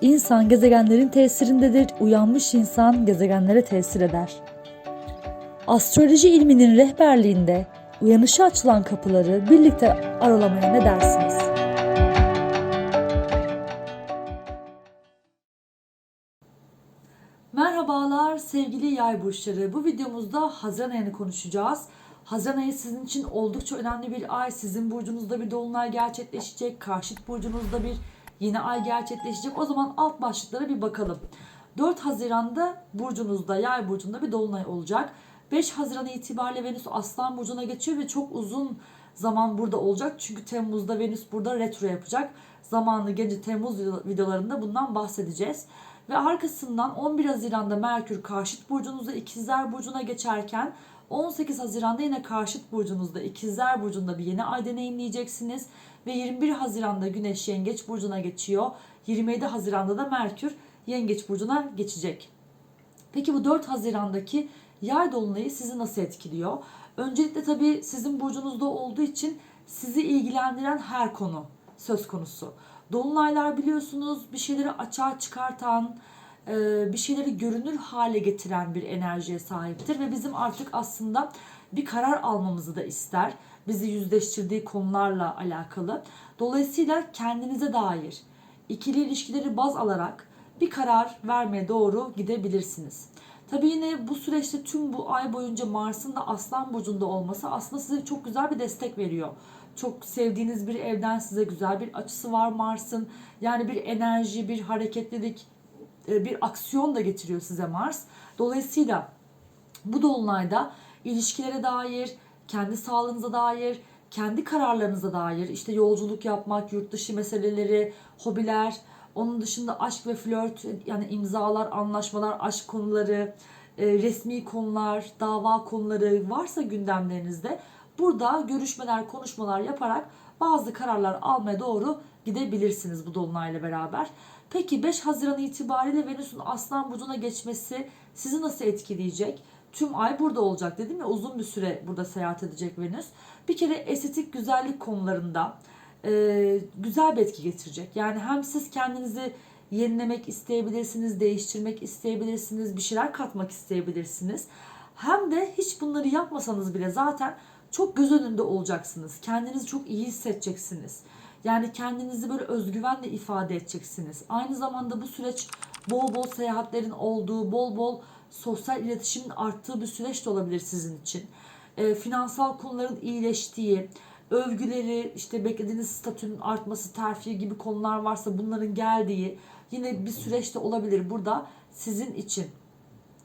insan gezegenlerin tesirindedir, uyanmış insan gezegenlere tesir eder. Astroloji ilminin rehberliğinde uyanışa açılan kapıları birlikte aralamaya ne dersiniz? Merhabalar sevgili yay burçları. Bu videomuzda Haziran ayını konuşacağız. Haziran ayı sizin için oldukça önemli bir ay. Sizin burcunuzda bir dolunay gerçekleşecek. Karşıt burcunuzda bir yeni ay gerçekleşecek. O zaman alt başlıklara bir bakalım. 4 Haziran'da burcunuzda, yay burcunda bir dolunay olacak. 5 Haziran itibariyle Venüs Aslan burcuna geçiyor ve çok uzun zaman burada olacak. Çünkü Temmuz'da Venüs burada retro yapacak. Zamanlı gece Temmuz videolarında bundan bahsedeceğiz. Ve arkasından 11 Haziran'da Merkür karşıt burcunuzda İkizler burcuna geçerken 18 Haziran'da yine karşıt burcunuzda İkizler burcunda bir yeni ay deneyimleyeceksiniz ve 21 Haziran'da Güneş Yengeç burcuna geçiyor. 27 Haziran'da da Merkür Yengeç burcuna geçecek. Peki bu 4 Haziran'daki yay dolunayı sizi nasıl etkiliyor? Öncelikle tabii sizin burcunuzda olduğu için sizi ilgilendiren her konu söz konusu. Dolunaylar biliyorsunuz bir şeyleri açığa çıkartan, e, bir şeyleri görünür hale getiren bir enerjiye sahiptir ve bizim artık aslında bir karar almamızı da ister. Bizi yüzleştirdiği konularla alakalı. Dolayısıyla kendinize dair ikili ilişkileri baz alarak bir karar vermeye doğru gidebilirsiniz. Tabii yine bu süreçte tüm bu ay boyunca Mars'ın da Aslan burcunda olması aslında size çok güzel bir destek veriyor. Çok sevdiğiniz bir evden size güzel bir açısı var Mars'ın. Yani bir enerji, bir hareketlilik, e, bir aksiyon da getiriyor size Mars. Dolayısıyla bu dolunayda ilişkilere dair, kendi sağlığınıza dair, kendi kararlarınıza dair işte yolculuk yapmak, yurt dışı meseleleri, hobiler, onun dışında aşk ve flört yani imzalar, anlaşmalar, aşk konuları, e, resmi konular, dava konuları varsa gündemlerinizde burada görüşmeler, konuşmalar yaparak bazı kararlar almaya doğru gidebilirsiniz bu dolunayla beraber. Peki 5 Haziran itibariyle Venüs'ün Aslan burcuna geçmesi sizi nasıl etkileyecek? Tüm ay burada olacak dedim ya uzun bir süre burada seyahat edecek Venüs. Bir kere estetik güzellik konularında e, güzel bir etki getirecek. Yani hem siz kendinizi yenilemek isteyebilirsiniz, değiştirmek isteyebilirsiniz, bir şeyler katmak isteyebilirsiniz. Hem de hiç bunları yapmasanız bile zaten çok göz önünde olacaksınız. Kendinizi çok iyi hissedeceksiniz. Yani kendinizi böyle özgüvenle ifade edeceksiniz. Aynı zamanda bu süreç bol bol seyahatlerin olduğu, bol bol sosyal iletişimin arttığı bir süreç de olabilir sizin için. E, finansal konuların iyileştiği, övgüleri, işte beklediğiniz statünün artması, terfi gibi konular varsa bunların geldiği yine bir süreçte olabilir burada sizin için.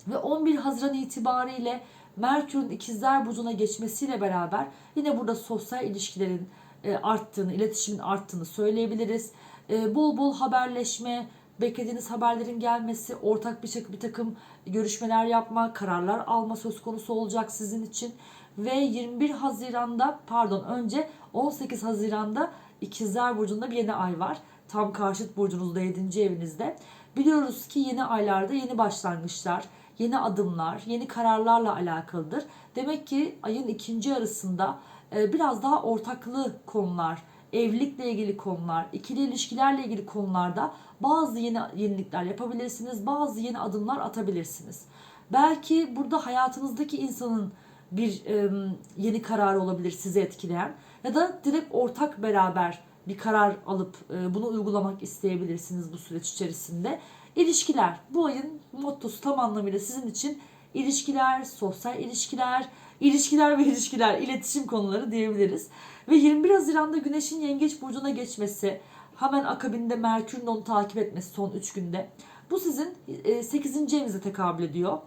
Ve 11 Haziran itibariyle Merkür'ün ikizler burcuna geçmesiyle beraber yine burada sosyal ilişkilerin e, arttığını, iletişimin arttığını söyleyebiliriz. E, bol bol haberleşme, beklediğiniz haberlerin gelmesi, ortak bir, bir takım görüşmeler yapma, kararlar alma söz konusu olacak sizin için. Ve 21 Haziran'da pardon önce 18 Haziran'da İkizler Burcu'nda bir yeni ay var. Tam karşıt burcunuzda 7. evinizde. Biliyoruz ki yeni aylarda yeni başlangıçlar, yeni adımlar, yeni kararlarla alakalıdır. Demek ki ayın ikinci yarısında e, biraz daha ortaklı konular, evlilikle ilgili konular, ikili ilişkilerle ilgili konularda bazı yeni yenilikler yapabilirsiniz, bazı yeni adımlar atabilirsiniz. Belki burada hayatınızdaki insanın bir e, yeni karar olabilir sizi etkileyen ya da direkt ortak beraber bir karar alıp e, bunu uygulamak isteyebilirsiniz bu süreç içerisinde. İlişkiler bu ayın mottosu tam anlamıyla sizin için ilişkiler, sosyal ilişkiler, ilişkiler ve ilişkiler, iletişim konuları diyebiliriz. Ve 21 Haziran'da Güneş'in Yengeç Burcu'na geçmesi, hemen akabinde Merkür'ün onu takip etmesi son 3 günde. Bu sizin 8. evinize tekabül ediyor.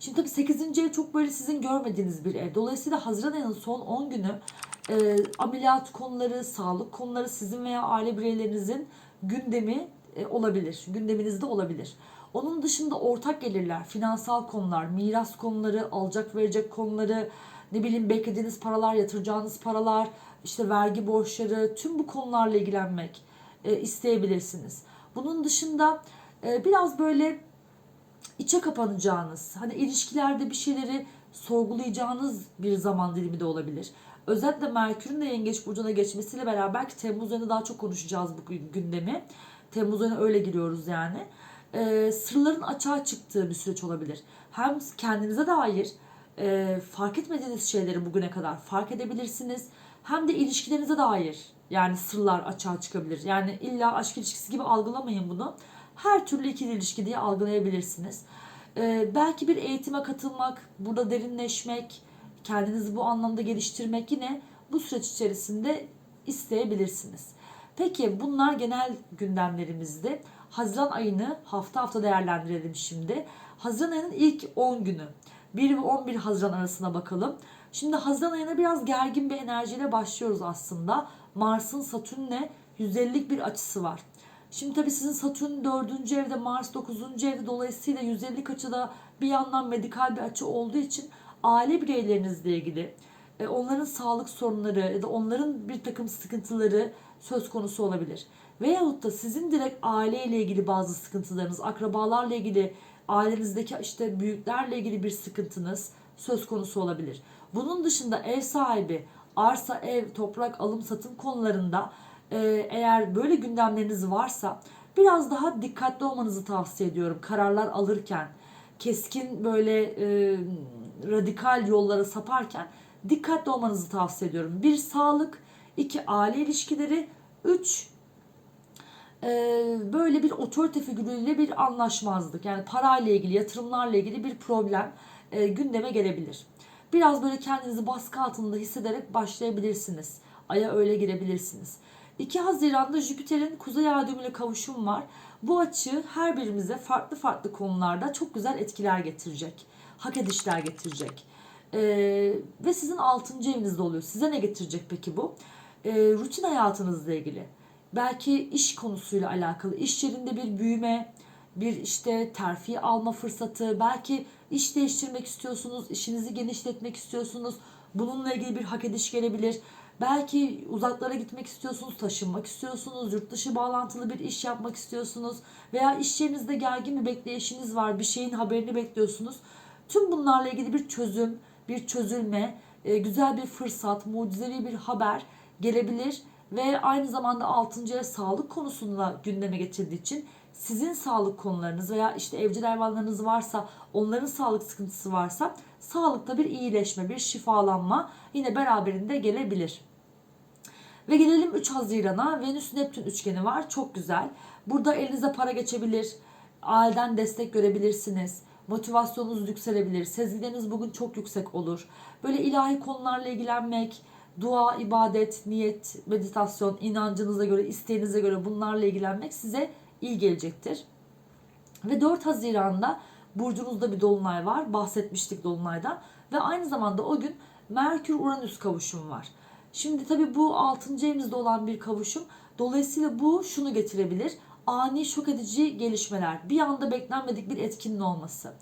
Şimdi tabii 8. ev çok böyle sizin görmediğiniz bir ev. Dolayısıyla Haziran ayının son 10 günü e, ameliyat konuları, sağlık konuları sizin veya aile bireylerinizin gündemi e, olabilir. Gündeminizde olabilir. Onun dışında ortak gelirler, finansal konular, miras konuları, alacak verecek konuları, ne bileyim beklediğiniz paralar, yatıracağınız paralar, işte vergi borçları, tüm bu konularla ilgilenmek e, isteyebilirsiniz. Bunun dışında e, biraz böyle içe kapanacağınız, hani ilişkilerde bir şeyleri sorgulayacağınız bir zaman dilimi de olabilir. Özellikle Merkür'ün de Yengeç Burcu'na geçmesiyle beraber ki Temmuz ayında daha çok konuşacağız bu gündemi. Temmuz ayına öyle giriyoruz yani. Ee, sırların açığa çıktığı bir süreç olabilir. Hem kendinize dair e, fark etmediğiniz şeyleri bugüne kadar fark edebilirsiniz. Hem de ilişkilerinize dair yani sırlar açığa çıkabilir. Yani illa aşk ilişkisi gibi algılamayın bunu. Her türlü ikili ilişki diye algılayabilirsiniz. Ee, belki bir eğitime katılmak, burada derinleşmek, kendinizi bu anlamda geliştirmek yine bu süreç içerisinde isteyebilirsiniz. Peki bunlar genel gündemlerimizde. Haziran ayını hafta hafta değerlendirelim şimdi. Haziran ayının ilk 10 günü. 1 ve 11 Haziran arasına bakalım. Şimdi Haziran ayına biraz gergin bir enerjiyle başlıyoruz aslında. Mars'ın Satürn'le 150'lik bir açısı var. Şimdi tabii sizin Satürn 4. evde, Mars 9. evde dolayısıyla 150 açıda bir yandan medikal bir açı olduğu için aile bireylerinizle ilgili e, onların sağlık sorunları ya da onların bir takım sıkıntıları söz konusu olabilir. Veyahut da sizin direkt aileyle ilgili bazı sıkıntılarınız, akrabalarla ilgili, ailenizdeki işte büyüklerle ilgili bir sıkıntınız söz konusu olabilir. Bunun dışında ev sahibi, arsa, ev, toprak, alım, satım konularında e, eğer böyle gündemleriniz varsa biraz daha dikkatli olmanızı tavsiye ediyorum kararlar alırken. Keskin böyle e, radikal yollara saparken dikkatli olmanızı tavsiye ediyorum. Bir sağlık, iki aile ilişkileri, üç e, böyle bir otorite figürüyle bir anlaşmazlık. Yani parayla ilgili, yatırımlarla ilgili bir problem e, gündeme gelebilir. Biraz böyle kendinizi baskı altında hissederek başlayabilirsiniz. Aya öyle girebilirsiniz. 2 Haziran'da Jüpiter'in Kuzey Ay düğümüyle kavuşum var. Bu açı her birimize farklı farklı konularda çok güzel etkiler getirecek. Hak edişler getirecek. Ee, ve sizin 6. evinizde oluyor. Size ne getirecek peki bu? Ee, rutin hayatınızla ilgili. Belki iş konusuyla alakalı. iş yerinde bir büyüme, bir işte terfi alma fırsatı, belki iş değiştirmek istiyorsunuz, işinizi genişletmek istiyorsunuz. Bununla ilgili bir hak ediş gelebilir. Belki uzaklara gitmek istiyorsunuz, taşınmak istiyorsunuz, yurt dışı bağlantılı bir iş yapmak istiyorsunuz veya iş yerinizde gergin bir bekleyişiniz var, bir şeyin haberini bekliyorsunuz. Tüm bunlarla ilgili bir çözüm, bir çözülme, e, güzel bir fırsat, mucizevi bir haber gelebilir ve aynı zamanda 6. ev sağlık konusunda gündeme getirdiği için sizin sağlık konularınız veya işte evcil hayvanlarınız varsa onların sağlık sıkıntısı varsa sağlıkta bir iyileşme, bir şifalanma yine beraberinde gelebilir. Ve gelelim 3 Haziran'a. Venüs Neptün üçgeni var. Çok güzel. Burada elinize para geçebilir. Aileden destek görebilirsiniz. Motivasyonunuz yükselebilir. Sezgileriniz bugün çok yüksek olur. Böyle ilahi konularla ilgilenmek, dua, ibadet, niyet, meditasyon, inancınıza göre, isteğinize göre bunlarla ilgilenmek size iyi gelecektir. Ve 4 Haziran'da burcunuzda bir dolunay var. Bahsetmiştik dolunaydan. Ve aynı zamanda o gün Merkür-Uranüs kavuşum var. Şimdi tabii bu 6. evimizde olan bir kavuşum. Dolayısıyla bu şunu getirebilir. Ani şok edici gelişmeler. Bir anda beklenmedik bir etkinin olması.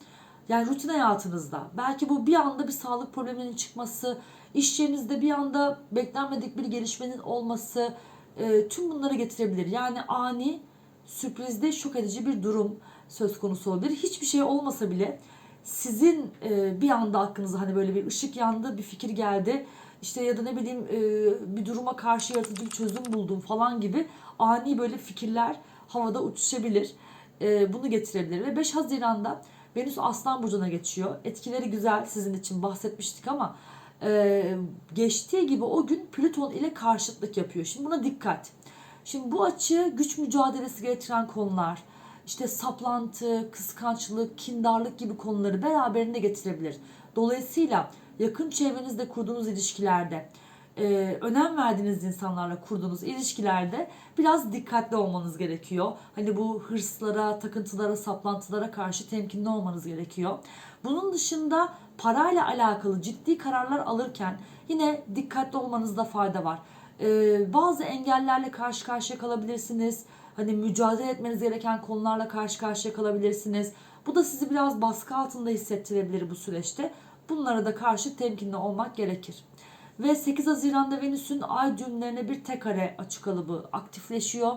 Yani rutin hayatınızda. Belki bu bir anda bir sağlık probleminin çıkması, iş yerinizde bir anda beklenmedik bir gelişmenin olması e, tüm bunları getirebilir. Yani ani sürprizde şok edici bir durum söz konusu olabilir. Hiçbir şey olmasa bile sizin e, bir anda aklınıza hani böyle bir ışık yandı, bir fikir geldi. İşte ya da ne bileyim e, bir duruma karşı yaratıcı bir çözüm buldum falan gibi ani böyle fikirler havada uçuşabilir. E, bunu getirebilir ve 5 Haziran'da Venüs Aslan Burcu'na geçiyor. Etkileri güzel sizin için bahsetmiştik ama e, geçtiği gibi o gün Plüton ile karşıtlık yapıyor. Şimdi buna dikkat. Şimdi bu açı güç mücadelesi getiren konular, işte saplantı, kıskançlık, kindarlık gibi konuları beraberinde getirebilir. Dolayısıyla yakın çevrenizde kurduğunuz ilişkilerde, e, önem verdiğiniz insanlarla kurduğunuz ilişkilerde biraz dikkatli olmanız gerekiyor. Hani bu hırslara, takıntılara, saplantılara karşı temkinli olmanız gerekiyor. Bunun dışında parayla alakalı ciddi kararlar alırken yine dikkatli olmanızda fayda var. Ee, bazı engellerle karşı karşıya kalabilirsiniz. Hani mücadele etmeniz gereken konularla karşı karşıya kalabilirsiniz. Bu da sizi biraz baskı altında hissettirebilir bu süreçte. Bunlara da karşı temkinli olmak gerekir. Ve 8 Haziran'da Venüs'ün ay düğümlerine bir tek kare açık kalıbı aktifleşiyor.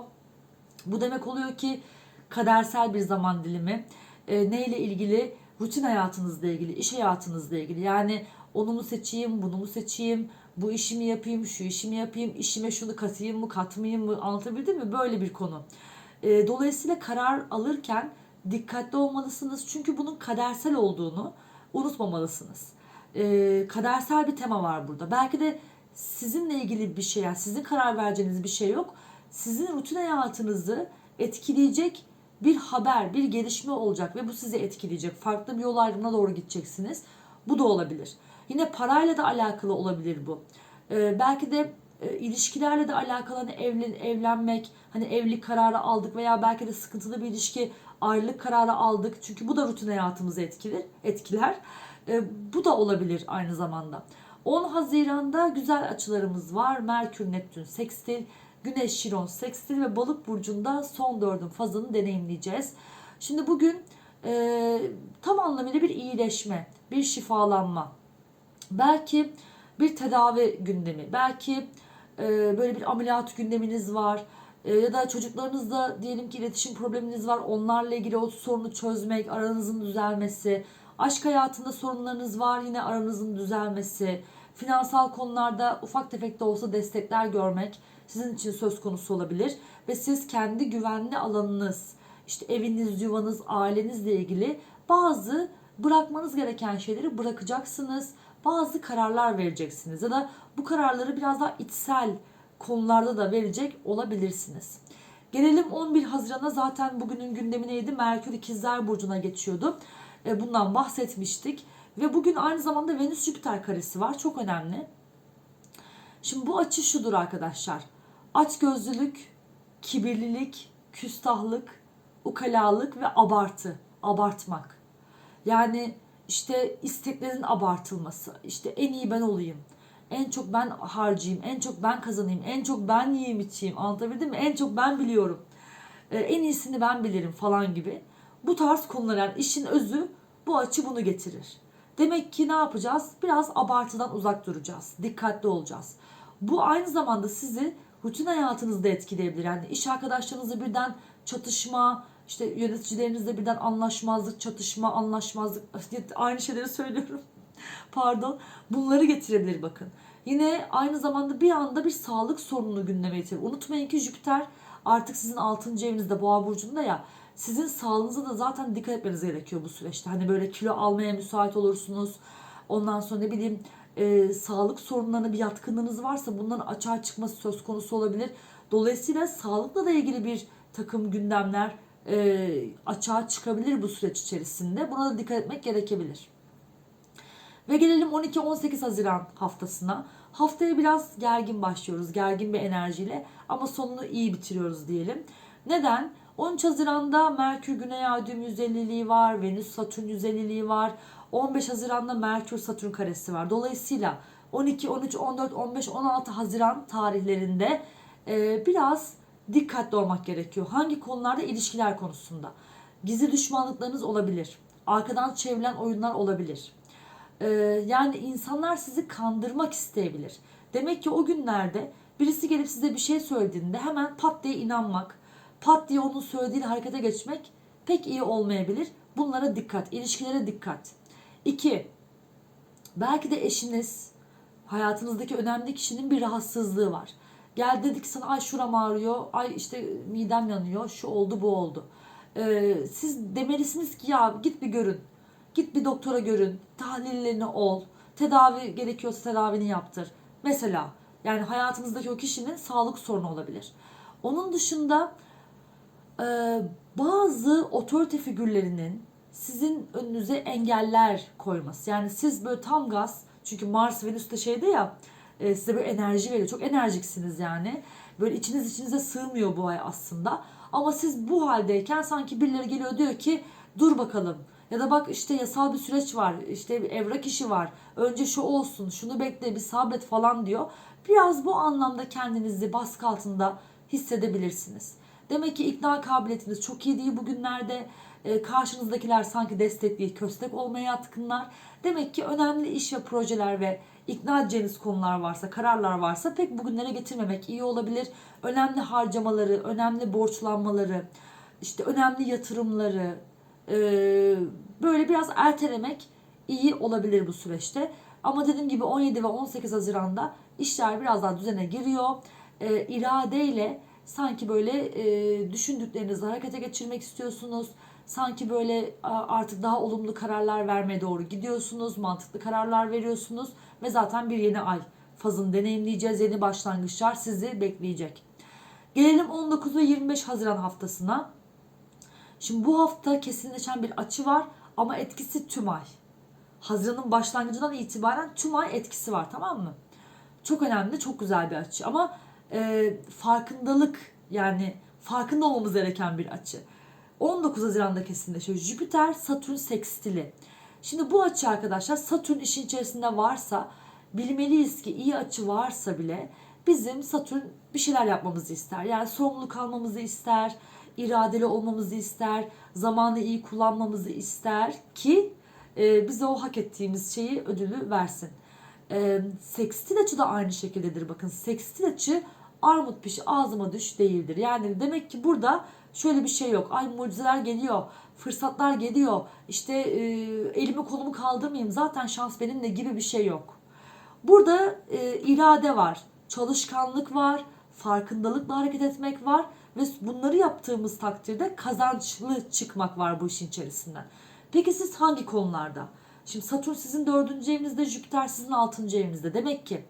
Bu demek oluyor ki kadersel bir zaman dilimi. E, neyle ilgili? Rutin hayatınızla ilgili, iş hayatınızla ilgili. Yani onu mu seçeyim, bunu mu seçeyim, bu işimi yapayım, şu işimi yapayım, işime şunu katayım mı, katmayayım mı anlatabildim mi? Böyle bir konu. E, dolayısıyla karar alırken dikkatli olmalısınız. Çünkü bunun kadersel olduğunu unutmamalısınız. E, kadersel bir tema var burada. Belki de sizinle ilgili bir şey, yani sizin karar vereceğiniz bir şey yok. Sizin rutin hayatınızı etkileyecek bir haber, bir gelişme olacak ve bu sizi etkileyecek. Farklı bir yol ayrımına doğru gideceksiniz. Bu da olabilir. Yine parayla da alakalı olabilir bu. Ee, belki de e, ilişkilerle de alakalı hani evlen, evlenmek, hani evlilik kararı aldık veya belki de sıkıntılı bir ilişki, ayrılık kararı aldık. Çünkü bu da rutin hayatımızı etkiler. etkiler. Ee, bu da olabilir aynı zamanda. 10 Haziran'da güzel açılarımız var. Merkür, Neptün, Sekstil, Güneş, Şiron, Sekstil ve Balık burcunda son dördün fazını deneyimleyeceğiz. Şimdi bugün e, tam anlamıyla bir iyileşme, bir şifalanma, belki bir tedavi gündemi, belki e, böyle bir ameliyat gündeminiz var E, ya da çocuklarınızla diyelim ki iletişim probleminiz var, onlarla ilgili o sorunu çözmek, aranızın düzelmesi, aşk hayatında sorunlarınız var, yine aranızın düzelmesi, finansal konularda ufak tefek de olsa destekler görmek sizin için söz konusu olabilir ve siz kendi güvenli alanınız, işte eviniz, yuvanız, ailenizle ilgili bazı bırakmanız gereken şeyleri bırakacaksınız. Bazı kararlar vereceksiniz ya da bu kararları biraz daha içsel konularda da verecek olabilirsiniz. Gelelim 11 Haziran'a zaten bugünün gündemi neydi? Merkür İkizler Burcu'na geçiyordu. E, Bundan bahsetmiştik. Ve bugün aynı zamanda Venüs Jüpiter karesi var. Çok önemli. Şimdi bu açı şudur arkadaşlar. Açgözlülük, kibirlilik, küstahlık, ukalalık ve abartı. Abartmak. Yani işte isteklerin abartılması. işte en iyi ben olayım. En çok ben harcayayım. En çok ben kazanayım. En çok ben yiyeyim içeyim. Anlatabildim mi? En çok ben biliyorum. Ee, en iyisini ben bilirim falan gibi. Bu tarz konular yani işin özü bu açı bunu getirir. Demek ki ne yapacağız? Biraz abartıdan uzak duracağız. Dikkatli olacağız. Bu aynı zamanda sizi rutin hayatınızda etkileyebilir. Yani iş arkadaşlarınızla birden çatışma, işte yöneticilerinizle birden anlaşmazlık, çatışma, anlaşmazlık. Aynı şeyleri söylüyorum. Pardon. Bunları getirebilir bakın. Yine aynı zamanda bir anda bir sağlık sorununu gündeme getirir. Unutmayın ki Jüpiter artık sizin 6. evinizde Boğa burcunda ya sizin sağlığınıza da zaten dikkat etmeniz gerekiyor bu süreçte. Hani böyle kilo almaya müsait olursunuz. Ondan sonra ne bileyim e, sağlık sorunlarına bir yatkınlığınız varsa bunların açığa çıkması söz konusu olabilir. Dolayısıyla sağlıkla da ilgili bir takım gündemler e, açığa çıkabilir bu süreç içerisinde. Buna da dikkat etmek gerekebilir. Ve gelelim 12-18 Haziran haftasına. Haftaya biraz gergin başlıyoruz. Gergin bir enerjiyle ama sonunu iyi bitiriyoruz diyelim. Neden? 13 Haziran'da Merkür Güney Ay düğüm 150'liği var. Venüs Satürn 150'liği var. 15 Haziran'da Merkür Satürn karesi var. Dolayısıyla 12, 13, 14, 15, 16 Haziran tarihlerinde e, biraz dikkatli olmak gerekiyor. Hangi konularda? ilişkiler konusunda. Gizli düşmanlıklarınız olabilir. Arkadan çevrilen oyunlar olabilir. Ee, yani insanlar sizi kandırmak isteyebilir. Demek ki o günlerde birisi gelip size bir şey söylediğinde hemen pat diye inanmak, pat diye onun söylediğiyle harekete geçmek pek iyi olmayabilir. Bunlara dikkat, ilişkilere dikkat. İki, belki de eşiniz, hayatınızdaki önemli kişinin bir rahatsızlığı var. Gel dedik sana ay şuram ağrıyor, ay işte midem yanıyor, şu oldu bu oldu. Ee, siz demelisiniz ki ya git bir görün. Git bir doktora görün. Tahlillerini ol. Tedavi gerekiyorsa tedavini yaptır. Mesela yani hayatınızdaki o kişinin sağlık sorunu olabilir. Onun dışında e, bazı otorite figürlerinin sizin önünüze engeller koyması. Yani siz böyle tam gaz çünkü Mars Venüs de şeyde ya e, size böyle enerji veriyor. Çok enerjiksiniz yani. Böyle içiniz içinize sığmıyor bu ay aslında. Ama siz bu haldeyken sanki birileri geliyor diyor ki dur bakalım Ya da bak işte yasal bir süreç var, işte evrak işi var. Önce şu olsun, şunu bekle, bir sabret falan diyor. Biraz bu anlamda kendinizi baskı altında hissedebilirsiniz. Demek ki ikna kabiliyetiniz çok iyi değil bugünlerde. E, karşınızdakiler sanki destekli, köstek olmaya yatkınlar. Demek ki önemli iş ve projeler ve ikna edeceğiniz konular varsa, kararlar varsa pek bugünlere getirmemek iyi olabilir. Önemli harcamaları, önemli borçlanmaları, işte önemli yatırımları e, böyle biraz ertelemek iyi olabilir bu süreçte. Ama dediğim gibi 17 ve 18 Haziran'da işler biraz daha düzene giriyor. E, iradeyle sanki böyle e, düşündüklerinizi harekete geçirmek istiyorsunuz. Sanki böyle artık daha olumlu kararlar vermeye doğru gidiyorsunuz. Mantıklı kararlar veriyorsunuz. Ve zaten bir yeni ay fazını deneyimleyeceğiz. Yeni başlangıçlar sizi bekleyecek. Gelelim 19 ve 25 Haziran haftasına. Şimdi bu hafta kesinleşen bir açı var ama etkisi tüm ay. Haziran'ın başlangıcından itibaren tüm ay etkisi var tamam mı? Çok önemli, çok güzel bir açı ama e, farkındalık yani farkında olmamız gereken bir açı. 19 Haziran'da kesinleşiyor. Jüpiter Satürn sekstili. Şimdi bu açı arkadaşlar Satürn işin içerisinde varsa bilmeliyiz ki iyi açı varsa bile bizim Satürn bir şeyler yapmamızı ister. Yani sorumluluk almamızı ister, iradeli olmamızı ister, zamanı iyi kullanmamızı ister ki e, bize o hak ettiğimiz şeyi ödülü versin. E, sekstil açı da aynı şekildedir. Bakın sekstil açı armut piş ağzıma düş değildir. Yani demek ki burada şöyle bir şey yok. Ay mucizeler geliyor, fırsatlar geliyor. İşte e, elimi kolumu kaldırmayayım zaten şans benimle gibi bir şey yok. Burada e, irade var, çalışkanlık var, farkındalıkla hareket etmek var ve bunları yaptığımız takdirde kazançlı çıkmak var bu işin içerisinden. Peki siz hangi konularda? Şimdi Satürn sizin dördüncü evinizde, Jüpiter sizin altıncı evinizde. Demek ki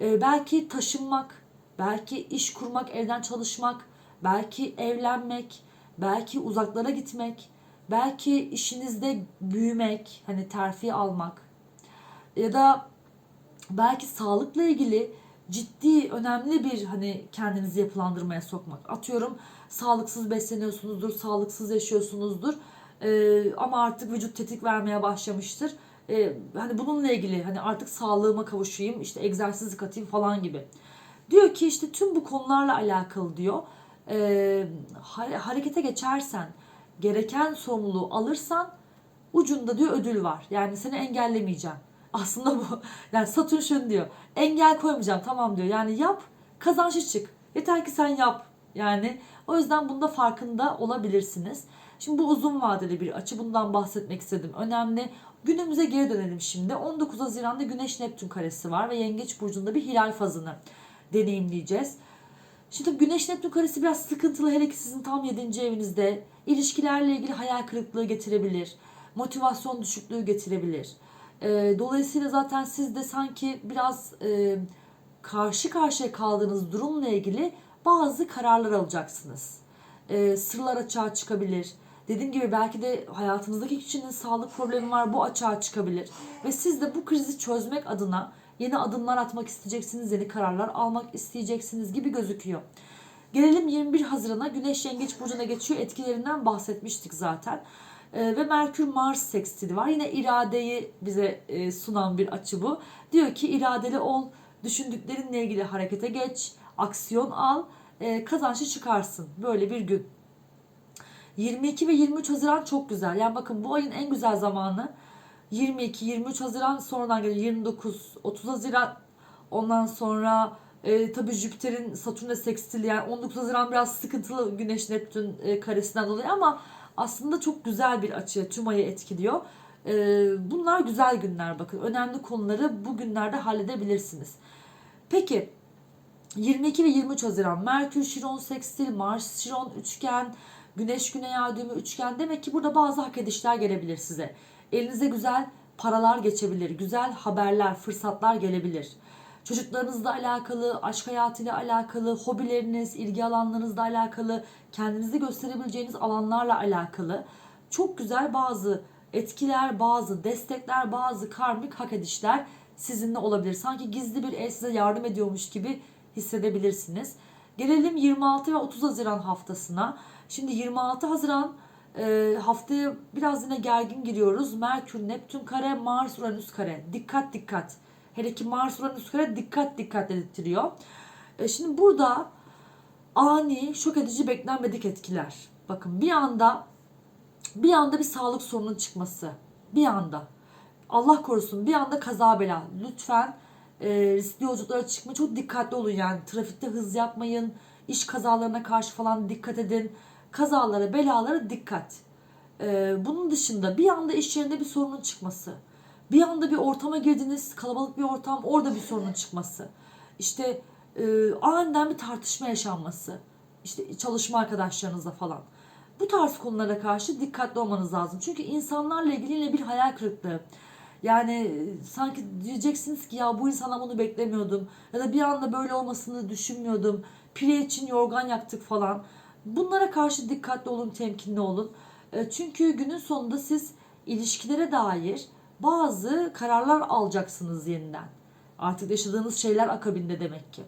e, belki taşınmak, belki iş kurmak, evden çalışmak, belki evlenmek, belki uzaklara gitmek, belki işinizde büyümek, hani terfi almak ya da belki sağlıkla ilgili ciddi önemli bir hani kendinizi yapılandırmaya sokmak. Atıyorum sağlıksız besleniyorsunuzdur, sağlıksız yaşıyorsunuzdur. Ee, ama artık vücut tetik vermeye başlamıştır. Ee, hani bununla ilgili hani artık sağlığıma kavuşayım, işte egzersiz katayım falan gibi. Diyor ki işte tüm bu konularla alakalı diyor. Ee, harekete geçersen, gereken sorumluluğu alırsan ucunda diyor ödül var. Yani seni engellemeyeceğim. Aslında bu. Yani Satürn şunu diyor. Engel koymayacağım tamam diyor. Yani yap kazançlı çık. Yeter ki sen yap. Yani o yüzden bunda farkında olabilirsiniz. Şimdi bu uzun vadeli bir açı. Bundan bahsetmek istedim. Önemli. Günümüze geri dönelim şimdi. 19 Haziran'da Güneş Neptün karesi var ve Yengeç burcunda bir hilal fazını deneyimleyeceğiz. Şimdi Güneş Neptün karesi biraz sıkıntılı hele ki sizin tam 7. evinizde. İlişkilerle ilgili hayal kırıklığı getirebilir. Motivasyon düşüklüğü getirebilir. E, dolayısıyla zaten siz de sanki biraz e, karşı karşıya kaldığınız durumla ilgili bazı kararlar alacaksınız. E, sırlar açığa çıkabilir. Dediğim gibi belki de hayatınızdaki kişinin sağlık problemi var bu açığa çıkabilir. Ve siz de bu krizi çözmek adına yeni adımlar atmak isteyeceksiniz, yeni kararlar almak isteyeceksiniz gibi gözüküyor. Gelelim 21 Haziran'a Güneş Yengeç Burcu'na geçiyor. Etkilerinden bahsetmiştik zaten. E, ve Merkür Mars sekstili var. Yine iradeyi bize e, sunan bir açı bu. Diyor ki iradeli ol, düşündüklerinle ilgili harekete geç, aksiyon al, e, kazançlı çıkarsın. Böyle bir gün. 22 ve 23 Haziran çok güzel. Yani bakın bu ayın en güzel zamanı 22, 23 Haziran sonradan geliyor 29, 30 Haziran ondan sonra e, tabii Jüpiter'in Satürn'e sekstili yani 19 Haziran biraz sıkıntılı Güneş Neptün e, karesinden dolayı ama aslında çok güzel bir açı tüm ayı etkiliyor. Ee, bunlar güzel günler bakın. Önemli konuları bu günlerde halledebilirsiniz. Peki 22 ve 23 Haziran Merkür Şiron sekstil, Mars Şiron üçgen, Güneş Güney Ay üçgen. Demek ki burada bazı hak edişler gelebilir size. Elinize güzel paralar geçebilir, güzel haberler, fırsatlar gelebilir. Çocuklarınızla alakalı, aşk hayatıyla alakalı, hobileriniz, ilgi alanlarınızla alakalı, kendinizi gösterebileceğiniz alanlarla alakalı çok güzel bazı etkiler, bazı destekler, bazı karmik hak edişler sizinle olabilir. Sanki gizli bir el size yardım ediyormuş gibi hissedebilirsiniz. Gelelim 26 ve 30 Haziran haftasına. Şimdi 26 Haziran Ee, haftaya biraz yine gergin giriyoruz. Merkür, Neptün kare, Mars, Uranüs kare. Dikkat dikkat. Hele ki Mars, Uranüs kare dikkat dikkat dedirtiyor. Ee, şimdi burada ani, şok edici, beklenmedik etkiler. Bakın bir anda bir anda bir sağlık sorunun çıkması. Bir anda. Allah korusun bir anda kaza bela. Lütfen e, riskli yolculuklara çıkma çok dikkatli olun yani. Trafikte hız yapmayın. iş kazalarına karşı falan dikkat edin. Kazalara, belalara dikkat. E, bunun dışında bir anda iş yerinde bir sorunun çıkması. Bir anda bir ortama girdiniz, kalabalık bir ortam, orada bir sorunun çıkması. İşte e, aniden bir tartışma yaşanması. İşte çalışma arkadaşlarınızla falan. Bu tarz konulara karşı dikkatli olmanız lazım. Çünkü insanlarla ilgili yine bir hayal kırıklığı. Yani e, sanki diyeceksiniz ki ya bu insandan bunu beklemiyordum. Ya da bir anda böyle olmasını düşünmüyordum. Pire için yorgan yaktık falan. Bunlara karşı dikkatli olun, temkinli olun. E, Çünkü günün sonunda siz ilişkilere dair bazı kararlar alacaksınız yeniden. Artık yaşadığınız şeyler akabinde demek ki.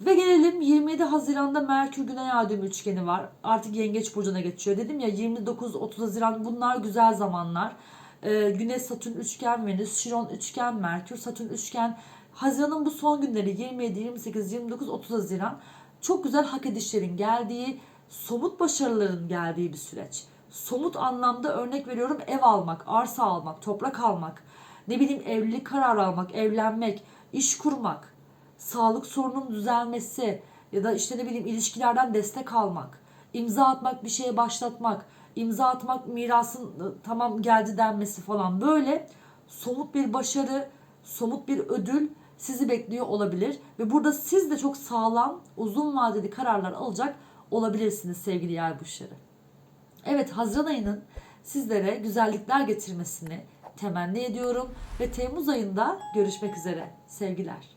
Ve gelelim 27 Haziran'da Merkür Güney Ay üçgeni var. Artık Yengeç burcuna geçiyor. Dedim ya 29-30 Haziran bunlar güzel zamanlar. Ee, Güneş Satürn üçgen Venüs, Şiron üçgen Merkür, Satürn üçgen. Haziran'ın bu son günleri 27, 28, 29, 30 Haziran çok güzel hak edişlerin geldiği, somut başarıların geldiği bir süreç. Somut anlamda örnek veriyorum ev almak, arsa almak, toprak almak, ne bileyim evlilik kararı almak, evlenmek, iş kurmak, sağlık sorunun düzelmesi ya da işte ne bileyim ilişkilerden destek almak, imza atmak, bir şeye başlatmak, imza atmak, mirasın e, tamam geldi denmesi falan böyle somut bir başarı, somut bir ödül sizi bekliyor olabilir ve burada siz de çok sağlam, uzun vadeli kararlar alacak olabilirsiniz sevgili yay burçları. Evet Haziran ayının sizlere güzellikler getirmesini temenni ediyorum ve Temmuz ayında görüşmek üzere. Sevgiler.